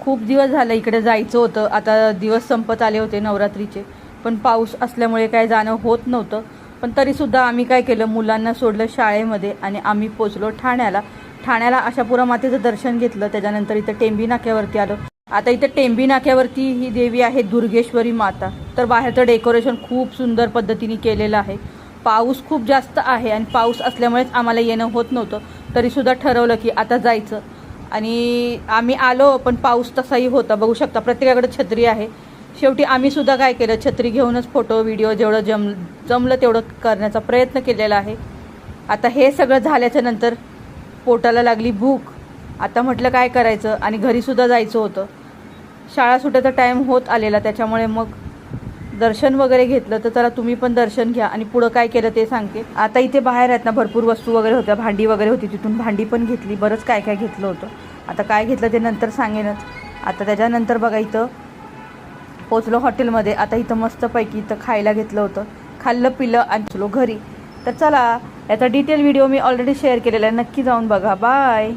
खूप दिवस झालं इकडे जायचं होतं. आता दिवस संपत आले होते नवरात्रीचे. पण पाऊस असल्यामुळे काय जाणं होत नव्हतं. पण तरीसुद्धा आम्ही काय केलं? मुलांना सोडलं शाळेमध्ये आणि आम्ही पोचलो ठाण्याला. ठाण्याला आशापुरा मातेचं दर्शन घेतलं. त्याच्यानंतर इथं टेंबी नाक्यावरती आलो. आता इथं टेंबी नाक्यावरती ही देवी आहे दुर्गेश्वरी माता. तर बाहेरचं डेकोरेशन खूप सुंदर पद्धतीने केलेलं आहे. पाऊस खूप जास्त आहे आणि पाऊस असल्यामुळेच आम्हाला येणं होत नव्हतं. तरीसुद्धा ठरवलं की आता जायचं. आणि आम्ही आलो पण पाऊस तसाही होता. बघू शकता प्रत्येकाकडे छत्री आहे. शेवटी आम्ही सुद्धा काय केलं छत्री घेऊनच फोटो व्हिडिओ जेवढं जम जमलं तेवढं करण्याचा प्रयत्न केलेला आहे. आता हे सगळं झाल्याच्यानंतर पोटाला लागली भूक. आता म्हटलं काय करायचं? आणि घरीसुद्धा जायचं होतं. शाळा सुटायचा टाईम होत आलेला त्याच्यामुळे मग दर्शन वगैरे घेतलं तर चला तुम्ही पण दर्शन घ्या आणि पुढं काय केलं ते सांगते. आता इथे बाहेर आहेत ना भरपूर वस्तू वगैरे होत्या भांडी वगैरे होती तिथून भांडी पण घेतली बरंच काय काय घेतलं होतं. आता काय घेतलं ते नंतर सांगेनच. आता त्याच्यानंतर बघा इथं पोचलो हॉटेलमध्ये आता इथं मस्तपैकी इथं खायला घेतलं होतं. खाल्लं पिलं आणि चलो घरी. तर चला याचा डिटेल व्हिडिओ मी ऑलरेडी शेअर केलेला आहे. नक्की जाऊन बघा. बाय